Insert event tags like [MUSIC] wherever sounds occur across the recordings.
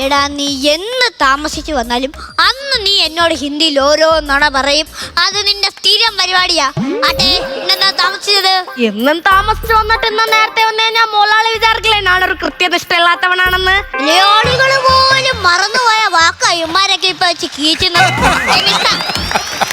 എടാ നീ എന്ന് താമസിച്ചു വന്നാലും അന്ന് നീ എന്നോട് ഹിന്ദിയിൽ ഓരോ നുണ പറയും. അത് നിന്റെ സ്ഥിരം പരിപാടിയാ. ആട്ടെ ഇന്നെന്താ താമസിച്ചത്? എന്നും താമസിച്ചു വന്നിട്ട് ഇന്ന് നേരത്തെ വന്നു കഴിഞ്ഞാൽ മോലാളി വിചാരിക്കില്ലേ? ഞാനൊരു കൃത്യനിഷ്ഠ ഇല്ലാത്തവനാണെന്ന് മലയാളികൾ പോലും മറന്നുപോയ വാക്കാ ഇമാരൊക്കെ ഇപ്പൊ വെച്ച് എനിക്കിഷ്ടാ.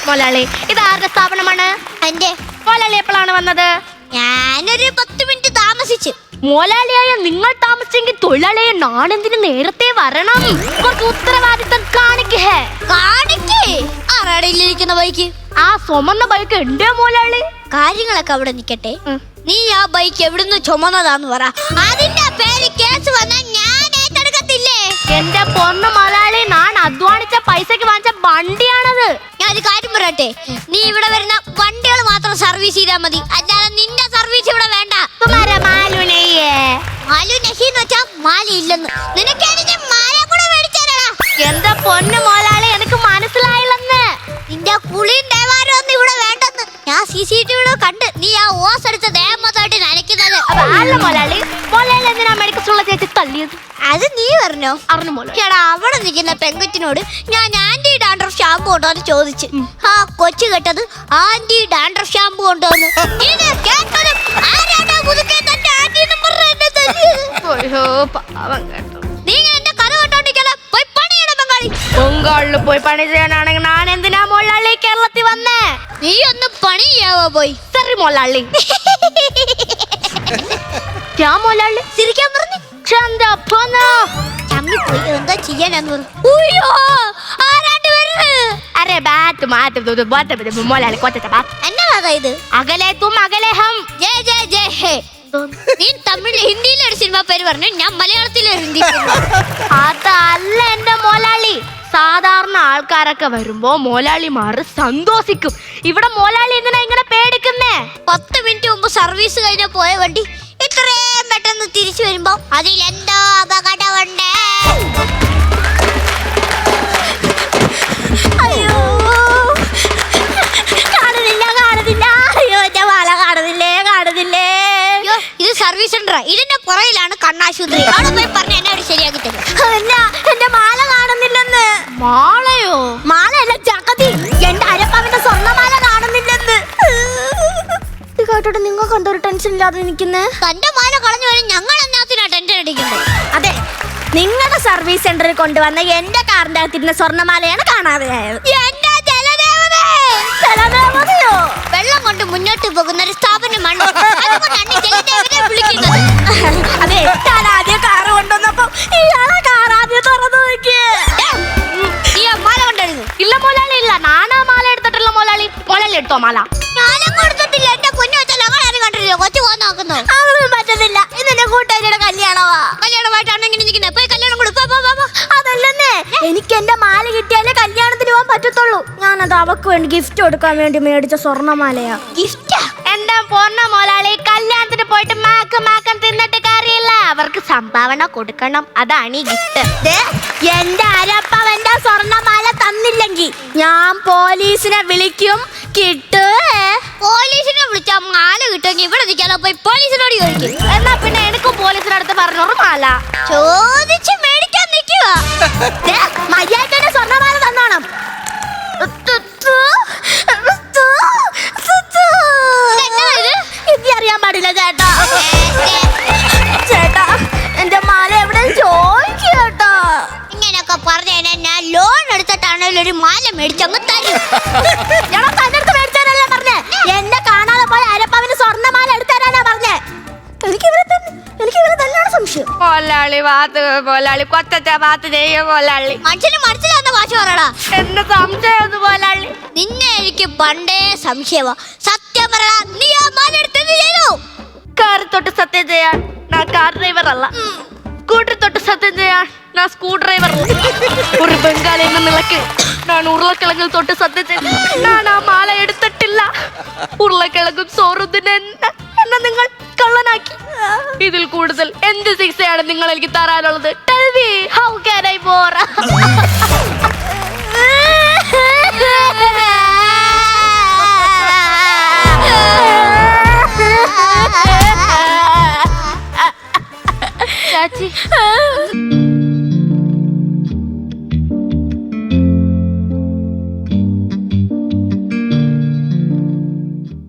മോലാളി ഇത് ആരുടെ സ്ഥാപനമാണ്? എന്റെ. മോലാളി എപ്പോഴാണ് വന്നത്? ഞാനൊരു പത്ത് മിനിറ്റ് താമസിച്ചു. മോലാളിയായ നിങ്ങൾ താമസിച്ചെങ്കിൽ തൊഴിലാളിയെ നാണെന്തിന് നേരത്തെ വരണം? കുറച്ച് ഉത്തരവാദിത്തം കാണിക്കേ കാണിക്കേ? ആറാടിയിലിരിക്കുന്ന ബൈക്ക്? ആ ചുമന്ന ബൈക്ക് എന്റെ മോലാളി? കാര്യങ്ങളൊക്കെ അവിടെ നിക്കട്ടെ നീ ആ ബൈക്ക് എവിടുന്ന് ചുമന്നതാന്ന് പറ. അതിന്റെ പേര് കേസ് വന്നാൽ ഞാൻ ഏറ്റെടുക്കത്തില്ലേ? എന്റെ പൊന്ന് മലയാളി ഞാൻ അധ്വാനിച്ച പൈസക്ക് വാങ്ങിച്ച വണ്ടിയാണത്. ഞാൻ ഒരു കാര്യം പറയട്ടെ? നീ ഇവിടെ വരുന്ന വണ്ടികൾ മാത്രം സർവീസ് ചെയ്താൽ മതി. അല്ലാതെ നിന്റെ സർവീസ് ഇവിടെ മാലു നഹീന്ന് വെച്ചാ മാല ഇല്ലെന്ന് നിനക്കാണെങ്കിൽ മാല കൂടെ മേടിച്ചാലടാ എന്റെ പൊന്ന് മോലാളി എനിക്ക് മനസ്സിലായില്ലെന്ന്. നിന്റെ കുളിയും ദേവാരം ഒന്നും ഇവിടെ വേണ്ടെന്ന്. ഞാൻ സി സി ടി വിയുടെ കണ്ട് നീ ആ ഓസ് എടുത്ത ദേഹമൊത്തായിട്ട് നനയ്ക്കുന്നത്. അപ്പൊ അല്ല മോലാളി മോലാളി എന്തിനാ മെഡിക്കൽ സ്റ്റോറിലെ ചേച്ചി തള്ളിയത് അത് നീ പറഞ്ഞോ? അറിഞ്ഞു മോലാളി. എടാ അവിടെ നിൽക്കുന്ന പെങ്കൊച്ചിനോട് ഞാൻ ആന്റി ഡാൻഡർ ഷാമ്പു കൊണ്ടുവന്ന് ചോദിച്ചു. ആ കൊച്ചു കെട്ടത് ആന്റി ഡാൻഡർ ഷാമ്പു കൊണ്ടുവന്ന്. [LAUGHS] ഇത് കേട്ടതും അയ്യോ പാവം കേട്ടോ. നീ ഇങ്ങനെ എന്റെ കഥ കേട്ടോണ്ടിരിക്കാതെ പോയി പണിയുടെ ബംഗാളി ബംഗാളിൽ പോയി പണി ചെയ്യാനാണെങ്കിൽ ഞാൻ എന്തിനാ മോലാളി കേരളത്തിൽ വന്നേ? നീ ഒന്ന് പണി ചെയ്യാവോ പോയി? സറി മോലാളി ഞാൻ [LAUGHS] മോലാളി ചിരിക്കാൻ പറഞ്ഞു. ചന്തപ്പനോ ചമ്മി പോയി എന്താ ചെയ്യാനാന്ന് പറഞ്ഞു ഉയ്യോ. ആരാണ്ട് വരുന്നത് അരെ ബാറ്റ് മാറ്റ് ബാറ്റ് മോലാളി കൊച്ച ബാറ്റ് എന്നാ ഇത്? അകലെ തും അകലെ ഹം ജയ ജയ ജയ ഹേ. നീ തമിഴ് ഹിന്ദിയിലെ സിനിമ പേര് പറഞ്ഞു. ഞാൻ മലയാളത്തിലെ ഹിന്ദി അതല്ല എന്റെ മോലാളി. സാധാരണ ആൾക്കാരൊക്കെ വരുമ്പോ മോലാളിമാർ സന്തോഷിക്കും. ഇവിടെ മോലാളി എന്തിനാ ഇങ്ങനെ പേടിക്കുന്നേ? പത്ത് മിനിറ്റ് മുമ്പ് സർവീസ് കഴിഞ്ഞ പോയ വണ്ടി ഇത്രയും പെട്ടെന്ന് തിരിച്ചു വരുമ്പോ അതിൽ എന്തോ അപകടമുണ്ട് സർവീസ് സെന്ററാ. ഇതിന്റെ പുറയിലാണ് കണ്ണാശുപത്രി. അവിടെ പോയി പറഞ്ഞ എന്നെ അവിടെ ശരിയാക്കി തരും അല്ല എന്റെ മാല കാണുന്നില്ലെന്ന്. മാളയോ? മാലയല്ല ചക്കത്തി. എന്റെ അരപ്പവന്റെ സ്വർണമാല കാണുന്നില്ലെന്ന്. ഇത് കേട്ടിട്ട് നിങ്ങൾ കണ്ടൊരു ടെൻഷൻ ഇല്ലാതെ നിൽക്കുന്നേ? തന്റെ മാല കളഞ്ഞു വരും ഞങ്ങൾ എന്നാത്തിനാ ടെൻഷൻ അടിക്കുന്നത് അതെ നിങ്ങളുടെ സർവീസ് സെന്ററിൽ കൊണ്ടുവന്ന എന്റെ കാറിന്റെ അകത്തിരുന്ന സ്വർണമാലയാണ് ജലദേവതയോ? വെള്ളം കൊണ്ട് മുന്നോട്ട് പോകുന്ന ഒരു സ്ഥാപനമാണ്. അതുകൊണ്ടാണ് ജലദേവതയെ വിളിക്കുന്നത്. അതെ. ഞാൻ ആദ്യം കാറ് കൊണ്ടുവന്നപ്പോ ഇയാളെ കാർ ആദ്യം തുറന്നു നോക്കിയേ. നീ മാല കൊണ്ടായിരുന്നു ഇല്ല മോലാളി ഇല്ല. നാനാ മാല എടുത്തിട്ടുള്ള മോലാളി. മോലാളി എടുത്തോ മാല? ഞാനും കൊടുത്തിട്ടില്ല. എന്റെ കുഞ്ഞു വെച്ചാൽ ഞങ്ങൾ ആരും കണ്ടിട്ടില്ല. കൊച്ചു പോകാൻ നോക്കുന്നു. അതൊന്നും പറ്റത്തില്ല. ഇന്നെ കൂട്ടുകാരിയുടെ കല്യാണമാ കല്യാണമായിട്ടാണ് ഇങ്ങനെ നിൽക്കുന്നത് പോയി കല്യാണം കൊടുപ്പോ അതല്ലെന്നേ. എനിക്ക് എന്റെ മാല കിട്ടിയാലേ കല്യാണത്തിന് പോകാൻ പറ്റത്തുള്ളൂ. ഞാനത് അവക്ക് വേണ്ടി ഗിഫ്റ്റ് കൊടുക്കാൻ വേണ്ടി മേടിച്ച സ്വർണമാലയാ. ഗിഫ്റ്റാ എന്റെ പോർണ മോലാളി? കല്യാണത്തിന് പോയിട്ട് മാക്ക് മാക്കം തിന്നിട്ട് കാര്യമില്ല. അവർക്ക് സംഭാവന കൊടുക്കണം. അതാണ് ഈ ഗിഫ്റ്റ് എന്റെ അരപ്പവന്റെ സ്വർണമാല തന്നില്ലെങ്കിൽ ഞാൻ പോലീസിനെ വിളിക്കും. കിട്ടു. പോലീസിനെ വിളിച്ചാ മാല കിട്ടുമെങ്കിൽ ഇവിടെ നിൽക്കാതെ പോയി പോലീസിനോട് ചോദിക്കും. എന്നാ പിന്നെ എനിക്ക് പോലീസിനടുത്ത് പറഞ്ഞോറ് മാല. ചോദിച്ച് മേടിക്കാൻ നിൽക്കുക ഇങ്ങനെയൊക്കെ ഞാൻ ലോൺ എടുത്തിട്ടാണെങ്കിൽ ഒരു മാല മേടിച്ചങ്ങ് തരും. [LAUGHS] തന്റെ അടുത്ത് മേടിച്ചാനല്ലേ പറഞ്ഞേ? എന്നെ കാണാതെ പോയ അരപ്പവന് സ്വർണമാല എടുത്തരാനാ പറഞ്ഞേ. എനിക്ക് ഇവരെ തന്നെ എനിക്ക് ഇവരെ തന്നെയാണ് സംശയം. മോലാളി ഭാത്ത് മോലാളി കൊച്ചച്ച ഭാത്ത് ചെയ്യ മോലാളി മനുഷ്യന് മനസ്സിലാവുന്ന ഭാഷ പറയടാ. എന്റെ സംശയം മോലാളി നിന്നെ എനിക്ക് പണ്ടേ സംശയമാ. സത്യം പറയടാ നീ ആ മാല എടുത്തത് ചെയ്തു? കാർ തൊട്ട് സത്യം ചെയ്യാൻ ഞാൻ കാർ ഡ്രൈവർ അല്ല. സ്കൂട്ടർ തൊട്ട് സത്യം ആ സ്ക്രൂ ഡ്രൈവർ. ഒരു ബംഗാളിൽ നിന്നിളക്ക് ഞാൻ ഉരുളക്കിഴങ്ങിൽ തൊട്ട് ശ്രദ്ധിച്ചില്ല ഞാൻ ആ മാല എടുത്തിട്ടില്ല. ഉരുളക്കിഴങ്ങും സോറും തന്നെ എന്നെ നിങ്ങൾ കള്ളനാക്കി. ഇതിൽ കൂടുതൽ എന്ത് ശിക്ഷയാണ് നിങ്ങൾ എനിക്ക് തരാനുള്ളത്? Tell me how can I bore ചാച്ചി. [LAUGHS]